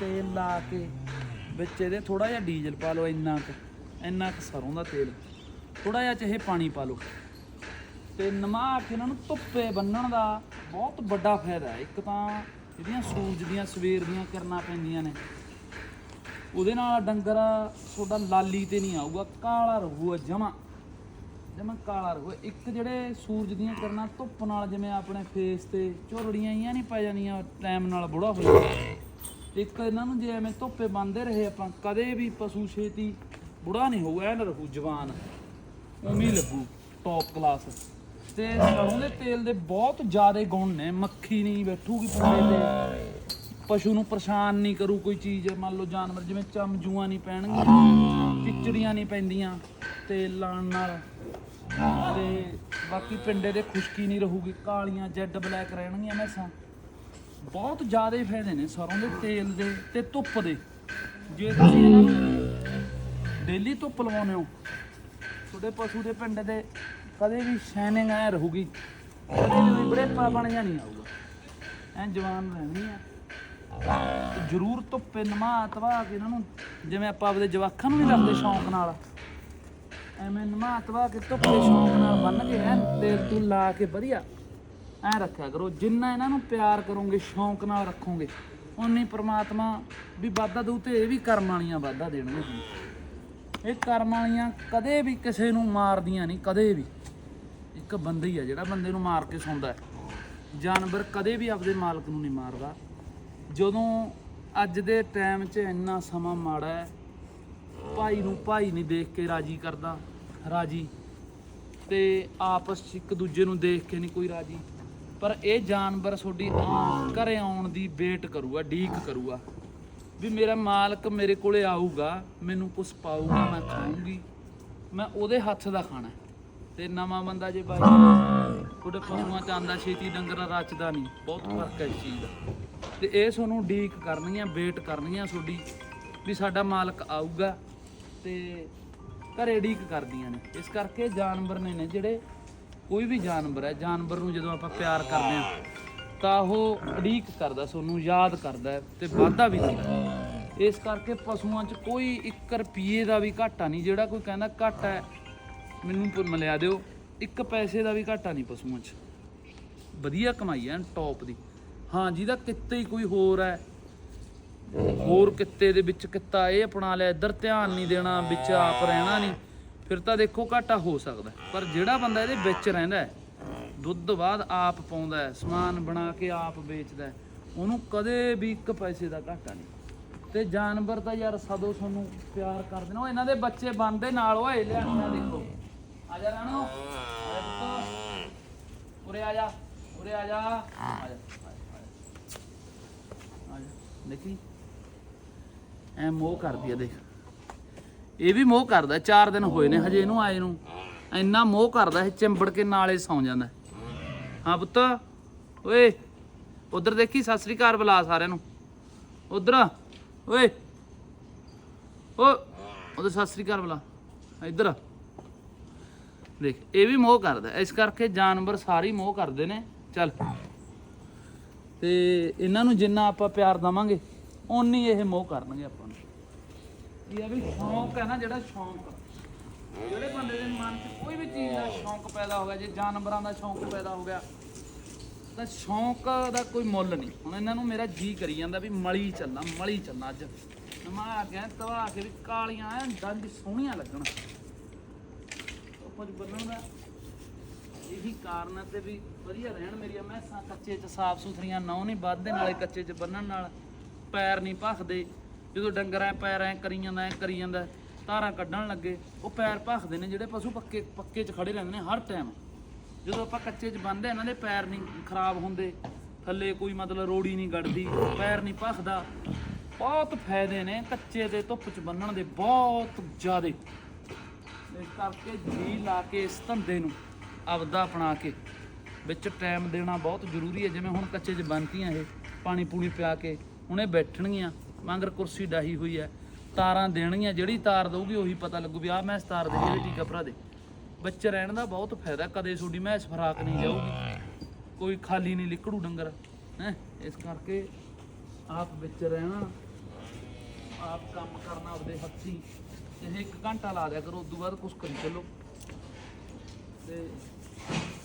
ਤੇਲ ਲਾ ਕੇ ਵਿੱਚ ਇਹਦੇ ਥੋੜਾ ਜਿਹਾ ਡੀਜ਼ਲ ਪਾ ਲਓ, ਇੰਨਾ ਕੁ ਇੰਨਾ ਕੁ ਸਰੋਂ ਦਾ ਤੇਲ। ਥੋੜਾ ਜਿਹਾ ਚਾਹੇ ਪਾਣੀ ਪਾ ਲਓ। ਤੇ ਨਮਾ ਕੇ ਇਹਨਾਂ ਨੂੰ ਧੁੱਪੇ ਬੰਨਣ ਦਾ ਬਹੁਤ ਵੱਡਾ ਫਾਇਦਾ ਹੈ। ਇੱਕ ਤਾਂ ਜਿਹੜੀਆਂ ਸੂਰਜ ਦੀਆਂ, ਸਵੇਰ ਦੀਆਂ ਕਿਰਨਾਂ ਪੈਂਦੀਆਂ ਨੇ, ਉਹਦੇ ਨਾਲ ਡੰਗਰ ਤੁਹਾਡਾ ਲਾਲੀ ਤੇ ਨਹੀਂ ਆਊਗਾ, ਕਾਲਾ ਰਹੂਗਾ, ਜਮਾ ਜਮਾ ਕਾਲਾ ਰਹੂਗਾ। ਇੱਕ ਜਿਹੜੇ ਸੂਰਜ ਦੀਆਂ ਕਿਰਨਾਂ ਧੁੱਪ ਨਾਲ ਜਿਵੇਂ ਆਪਣੇ ਫੇਸ ਤੇ ਝੁਰੜੀਆਂ ਹੀ ਨਹੀਂ ਪੈ ਜਾਂਦੀਆਂ ਟਾਈਮ ਨਾਲ ਬੁੜਾ ਹੋ ਜਾਂਦਾ। ਇੱਕ ਇਹਨਾਂ ਨੂੰ ਜੇ ਐਵੇਂ ਧੁੱਪੇ ਬੰਨਦੇ ਰਹੇ ਆਪਾਂ, ਕਦੇ ਵੀ ਪਸ਼ੂ ਛੇਤੀ ਬੁੜਾ ਨਹੀਂ ਹੋਊਗਾ ਐਨ ਰਹੂ ਜਵਾਨ। ਉਵੇਂ ਹੀ ਲੱਗੂ ਟੌਪ ਕਲਾਸ ਤੇ ਸਰੋਂ ਦੇ ਤੇਲ ਦੇ ਬਹੁਤ ਜ਼ਿਆਦਾ ਗੁਣ ਨੇ, ਮੱਖੀ ਨਹੀਂ ਬੈਠੂਗੀ ਪੂਰੇ ਤੇ। ਪਸ਼ੂ ਨੂੰ ਪਰੇਸ਼ਾਨ ਨਹੀਂ ਕਰੂ ਕੋਈ ਚੀਜ਼, ਮੰਨ ਲਓ ਜਾਨਵਰ, ਜਿਵੇਂ ਚਮਜੂਆਂ ਨਹੀਂ ਪੈਣਗੀਆਂ, ਚਿਚੜੀਆਂ ਨਹੀਂ ਪੈਂਦੀਆਂ ਤੇਲ ਲਾਉਣ ਨਾਲ। ਤੇ ਬਾਕੀ ਪਿੰਡੇ ਦੇ ਖੁਸ਼ਕੀ ਨਹੀਂ ਰਹੂਗੀ, ਕਾਲੀਆਂ ਜੈਡ ਬਲੈਕ ਰਹਿਣਗੀਆਂ ਮੈਸਾਂ। ਬਹੁਤ ਜ਼ਿਆਦਾ ਫਾਇਦੇ ਨੇ ਸਰੋਂ ਦੇ ਤੇਲ ਦੇ ਤੇ ਧੁੱਪ ਦੇ। ਜੇ ਤੁਸੀਂ ਇਹਨਾਂ ਨੂੰ ਡੇਲੀ ਧੁੱਪ ਲਵਾਉਂਦੇ ਹੋ, ਤੁਹਾਡੇ ਪਸ਼ੂ ਦੇ ਪਿੰਡ ਦੇ ਕਦੇ ਵੀ ਸ਼ਾਈਨਿੰਗ ਐ ਰਹੂਗੀ, ਕਦੇ ਵੀ ਬੜੇਪਾ ਬਣ ਜਾਂ ਨਹੀਂ ਆਊਗਾ। ਐ ਜਵਾਨ ਰਹਿਣੀ ਆ। ਜ਼ਰੂਰ ਧੁੱਪੇ ਨਮਾ ਤਵਾ ਕੇ ਇਹਨਾਂ ਨੂੰ, ਜਿਵੇਂ ਆਪਾਂ ਆਪਦੇ ਜਵਾਖਾਂ ਨੂੰ ਨਹੀਂ ਰੱਖਦੇ ਸ਼ੌਂਕ ਨਾਲ। ਐਵੇਂ ਨਮਾ ਤਵਾ ਕੇ ਧੁੱਪੇ ਸ਼ੌਂਕ ਨਾਲ ਬੰਨ ਕੇ ਐਨ ਤੇਲ ਤੂਲ ਲਾ ਕੇ ਵਧੀਆ। ਐ ਰੱਖਿਆ ਕਰੋ, ਜਿੰਨਾ ਇਹਨਾਂ ਨੂੰ ਪਿਆਰ ਕਰੋਗੇ, ਸ਼ੌਂਕ ਨਾਲ ਰੱਖੋਗੇ ਉਨੀ ਪ੍ਰਮਾਤਮਾ ਵੀ ਵਾਧਾ ਦਊ ਤੇ ਇਹ ਵੀ ਕਰਮ ਵਾਲੀਆਂ ਵਾਧਾ ਦੇਣਗੇ ਤੁਹਾਨੂੰ ਇਹ ਕਰਮ ਵਾਲੀਆਂ ਕਦੇ ਵੀ ਕਿਸੇ ਨੂੰ ਮਾਰਦੀਆਂ ਨਹੀਂ, ਕਦੇ ਵੀ। ਇੱਕ ਬੰਦਾ ਹੀ ਆ ਜਿਹੜਾ ਬੰਦੇ ਨੂੰ ਮਾਰ ਕੇ ਸੌਂਦਾ ਜਾਨਵਰ ਕਦੇ ਵੀ ਆਪਦੇ ਮਾਲਕ ਨੂੰ ਨਹੀਂ ਮਾਰਦਾ। ਜਦੋਂ ਅੱਜ ਦੇ ਟਾਈਮ 'ਚ ਇੰਨਾ ਸਮਾਂ ਮਾੜਾ ਹੈ, ਭਾਈ ਨੂੰ ਭਾਈ ਨਹੀਂ ਦੇਖ ਕੇ ਰਾਜੀ ਕਰਦਾ, ਰਾਜੀ। ਤੇ ਆਪਸ 'ਚ ਇੱਕ ਦੂਜੇ ਨੂੰ ਦੇਖ ਕੇ ਨਹੀਂ ਕੋਈ ਰਾਜੀ। ਪਰ ਇਹ ਜਾਨਵਰ ਤੁਹਾਡੀ ਆਉਣ- ਘਰੇ ਆਉਣ ਦੀ ਵੇਟ ਕਰੂਗਾ ਡੀਕ ਕਰੂਗਾ। ਵੀ ਮੇਰਾ ਮਾਲਕ ਮੇਰੇ ਕੋਲੇ ਆਊਗਾ, ਮੈਨੂੰ ਕੁਝ ਪਾਊਗਾ, ਮੈਂ ਖਾਊਂਗੀ। ਮੈਂ ਉਹਦੇ ਹੱਥ ਦਾ ਖਾਣਾ ਹੈ। ਤੇ ਨਵਾਂ ਬੰਦਾ ਜੇ ਬਾਈ ਤੁਹਾਡੇ ਪਸ਼ੂਆਂ ਚ ਆਂਦਾ ਛੇਤੀ ਡੰਗਰਾਂ ਰਚਦਾ ਨਹੀਂ। ਬਹੁਤ ਫ਼ਰਕ ਹੈ ਇਸ ਚੀਜ਼ ਦਾ। ਤੇ ਇਹ ਤੁਹਾਨੂੰ ਡੀਕ ਕਰਨੀਆਂ ਵੇਟ ਕਰਨੀਆਂ ਤੁਹਾਡੀ, ਵੀ ਸਾਡਾ ਮਾਲਕ ਆਊਗਾ ਤੇ ਘਰੇ ਡੀਕ ਕਰਦੀਆਂ ਨੇ। ਇਸ ਕਰਕੇ ਜਾਨਵਰ ਨੇ ਨੇ ਜਿਹੜੇ ਕੋਈ ਵੀ ਜਾਨਵਰ ਹੈ, ਜਾਨਵਰ ਨੂੰ ਜਦੋਂ ਆਪਾਂ ਪਿਆਰ ਕਰਦੇ ਹਾਂ, ਤਾਂ ਉਹ ਉਡੀਕ ਕਰਦਾ ਤੁਹਾਨੂੰ ਯਾਦ ਕਰਦਾ ਹੈ ਤੇ ਵਾਧਾ ਵੀ ਦਿੰਦਾ ਇਸ ਕਰਕੇ ਪਸ਼ੂਆਂ 'ਚ ਕੋਈ 1 ਰੁਪਏ ਦਾ ਵੀ ਘਾਟਾ ਨਹੀਂ, ਜਿਹੜਾ ਕੋਈ ਕਹਿੰਦਾ ਘਾਟਾ ਹੈ, ਮੈਨੂੰ ਪ- ਮਿਲਿਆ ਦਿਓ। ਇੱਕ ਪੈਸੇ ਦਾ ਵੀ ਘਾਟਾ ਨਹੀਂ ਪਸ਼ੂਆਂ 'ਚ। ਵਧੀਆ ਕਮਾਈ ਹੈ ਟੌਪ ਦੀ। ਹਾਂ ਜਿਹਦਾ ਕਿੱਤੇ ਹੀ ਕੋਈ ਹੋਰ ਹੈ। ਹੋਰ ਕਿੱਤੇ ਦੇ ਵਿੱਚ ਕਿੱਤਾ ਇਹ ਅਪਣਾ ਲਿਆ, ਇੱਧਰ ਧਿਆਨ ਨਹੀਂ ਦੇਣਾ, ਵਿੱਚ ਆਪ ਰਹਿਣਾ ਨਹੀਂ। ਫਿਰ ਤਾਂ ਦੇਖੋ ਘਾਟਾ ਹੋ ਸਕਦਾ ਪਰ ਜਿਹੜਾ ਬੰਦਾ ਇਹਦੇ ਵਿੱਚ ਰਹਿੰਦਾ ਹੈ ਦੁੱਧ ਬਾਅਦ ਆਪ ਪਾਉਂਦਾ ਹੈ ਸਮਾਨ ਬਣਾ ਕੇ ਆਪ ਵੇਚਦਾ ਹੈ ਉਹਨੂੰ ਕਦੇ ਵੀ ਇੱਕ ਪੈਸੇ ਦਾ ਘਾਟਾ ਨਹੀਂ। ਤੇ ਜਾਨਵਰ ਤਾਂ ਯਾਰ ਸਦੋਂ ਤੁਹਾਨੂੰ ਪਿਆਰ ਕਰਦੇ ਨੇ ਉਹ ਇਹਨਾਂ ਦੇ ਬੱਚੇ ਬਣਦੇ ਨਾਲ ਉਹ ਓਏ ਲਿਆਣਾ ਦੇਖੋ। ਆ ਜਾ ਰਾਣੋ। ਉਰੇ ਆ ਜਾ ਉਰੇ ਆ ਜਾ। ਆ ਆ ਜਾ, ਆ ਜਾ। ਦੇਖੀ? ਐ ਮੋਹ ਕਰਦੀ ਆ ਦੇਖ। ਇਹ ਵੀ ਮੋਹ ਕਰਦਾ 4 ਦਿਨ ਹੋਏ ਨੇ ਹਜੇ ਇਹਨੂੰ ਆਏ ਨੂੰ। ਇੰਨਾ ਮੋਹ ਕਰਦਾ, ਇਹ ਚਿੰਬੜ ਕੇ ਨਾਲੇ ਸੌਂ ਜਾਂਦਾ। ਹਾਂ ਪੁੱਤ, ਓਏ, ਉਧਰ ਦੇਖੀ, ਸਤਿ ਸ੍ਰੀ ਅਕਾਲ ਬੁਲਾ ਸਾਰਿਆਂ ਨੂੰ। ਉਧਰ, ਓਏ, ਓ, ਉਧਰ ਸਤਿ ਸ੍ਰੀ ਅਕਾਲ ਬੁਲਾ, ਇੱਧਰ। ਦੇਖ, ਇਹ ਵੀ ਮੋਹ ਕਰਦਾ, ਇਸ ਕਰਕੇ ਜਾਨਵਰ ਸਾਰੇ ਮੋਹ ਕਰਦੇ ਨੇ। ਚੱਲ। ਤੇ ਇਹਨਾਂ ਨੂੰ ਜਿੰਨਾ ਆਪਾਂ ਪਿਆਰ ਦਵਾਂਗੇ, ਓਨੀ ਇਹ ਮੋਹ ਕਰਨਗੇ ਆਪਾਂ ਨੂੰ। ਇਹ ਆ ਵੀ ਸ਼ੌਂਕ ਹੈ ਨਾ, ਜਿਹੜਾ ਸ਼ੌਂਕ। ਜਿਹੜੇ ਬੰਦੇ ਦੇ ਮਨ 'ਚ ਕੋਈ ਵੀ ਚੀਜ਼ ਦਾ ਸ਼ੌਂਕ ਪੈਦਾ ਹੋ ਗਿਆ, ਜੇ ਜਾਨਵਰਾਂ ਦਾ ਸ਼ੌਂਕ ਪੈਦਾ ਹੋ ਗਿਆ, ਤਾਂ ਸ਼ੌਂਕ ਦਾ ਕੋਈ ਮੁੱਲ ਨਹੀਂ। ਹੁਣ ਇਹਨਾਂ ਨੂੰ ਮੇਰਾ ਜੀ ਕਰੀ ਜਾਂਦਾ ਵੀ ਮਲੀ ਚੱਲਣਾ ਮਲੀ ਚੱਲਣਾ ਅੱਜ। ਨਮਾ ਗਿਆ, ਤਵਾ ਕੇ ਵੀ ਕਾਲੀਆਂ ਐ, ਡੰਗ ਸੋਹਣੀਆਂ ਲੱਗਣ। ਉਹ ਕੁਝ ਬੰਨਣ ਦਾ। ਇਹੀ ਕਾਰਨ ਹੈ ਤੇ ਵੀ ਵਧੀਆ ਰਹਿਣ ਮੇਰੀਆਂ ਮੈਸਾਂ ਕੱਚੇ ਚ ਸਾਫ਼ ਸੁਥਰੀਆਂ ਨੌ ਨਹੀਂ ਵੱਧਦੇ ਨਾਲੇ ਕੱਚੇ ਚ ਬੰਨਣ ਨਾਲ ਪੈਰ ਨਹੀਂ ਭਖਦੇ। ਜਦੋਂ ਡੰਗਰ ਐ ਪੈਰ ਐ ਕਰੀ ਜਾਂਦਾ, ਐ ਕਰੀ ਜਾਂਦਾ ਧਾਰਾਂ ਕੱਢਣ ਲੱਗੇ, ਉਹ ਪੈਰ ਭਖਦੇ ਨੇ ਜਿਹੜੇ ਪਸ਼ੂ ਪੱਕੇ ਪੱਕੇ ਚ ਖੜੇ ਰਹਿੰਦੇ ਨੇ ਹਰ ਟਾਈਮ ਜਦੋਂ ਆਪਾਂ ਕੱਚੇ ਚ ਬੰਨਦੇ ਇਹਨਾਂ ਦੇ ਪੈਰ ਨਹੀਂ ਖਰਾਬ ਹੁੰਦੇ, ਥੱਲੇ ਕੋਈ ਮਤਲਬ ਰੋੜੀ ਨਹੀਂ ਗੜਦੀ, ਪੈਰ ਨਹੀਂ ਭਖਦਾ। ਬਹੁਤ ਫਾਇਦੇ ਨੇ ਕੱਚੇ ਦੇ ਧੁੱਪ ਚ ਬੰਨਣ ਦੇ, ਬਹੁਤ ਜ਼ਿਆਦੇ। ਇਸ ਕਰਕੇ ਜੀ ਲਾ ਕੇ ਇਸ ਧੰਦੇ ਨੂੰ ਆਪਦਾ ਅਪਣਾ ਕੇ, ਵਿੱਚ ਟਾਈਮ ਦੇਣਾ ਬਹੁਤ ਜ਼ਰੂਰੀ ਹੈ। ਜਿਵੇਂ ਹੁਣ ਕੱਚੇ 'ਚ ਬੰਨਤੀਆਂ ਇਹ, ਪਾਣੀ ਪੂਣੀ ਪਿਆ ਕੇ, ਹੁਣ ਇਹ ਬੈਠਣਗੀਆਂ। ਵਾਂਗਰ ਕੁਰਸੀ ਡਾਹੀ ਹੋਈ ਹੈ, ਤਾਰਾਂ ਦੇਣਗੀਆਂ, ਜਿਹੜੀ ਤਾਰ ਦਊਗੀ ਉਹੀ ਪਤਾ ਲੱਗੂ ਵੀ ਮੈਂ ਇਸ ਤਾਰ ਦੇ ਇਹ ਟੀਕਾ ਭਰਾ ਦੇ। ਬੱਚੇ ਰਹਿਣ ਦਾ ਬਹੁਤ ਫਾਇਦਾ, ਕਦੇ ਸੁੀ ਮੈਂ ਇਸ ਫਰਾਕ ਨਹੀਂ ਜਾਊਗੀ। ਕੋਈ ਖਾਲੀ ਨਹੀਂ ਲਿਕੜੂ ਡੰਗਰ, ਹੈ? ਇਸ ਕਰਕੇ ਆਪ ਵਿੱਚ ਰਹਿਣਾ, ਆਪ ਕੰਮ ਕਰਨਾ ਆਪਦੇ ਹੱਥੀ। ਇਹ ਇੱਕ ਘੰਟਾ ਲਾ ਦਿਆ ਕਰੋ ਉਦੋਂ ਬਾਅਦ ਕੁਛ ਕਰੀ ਚੱਲੋ। ਤੇ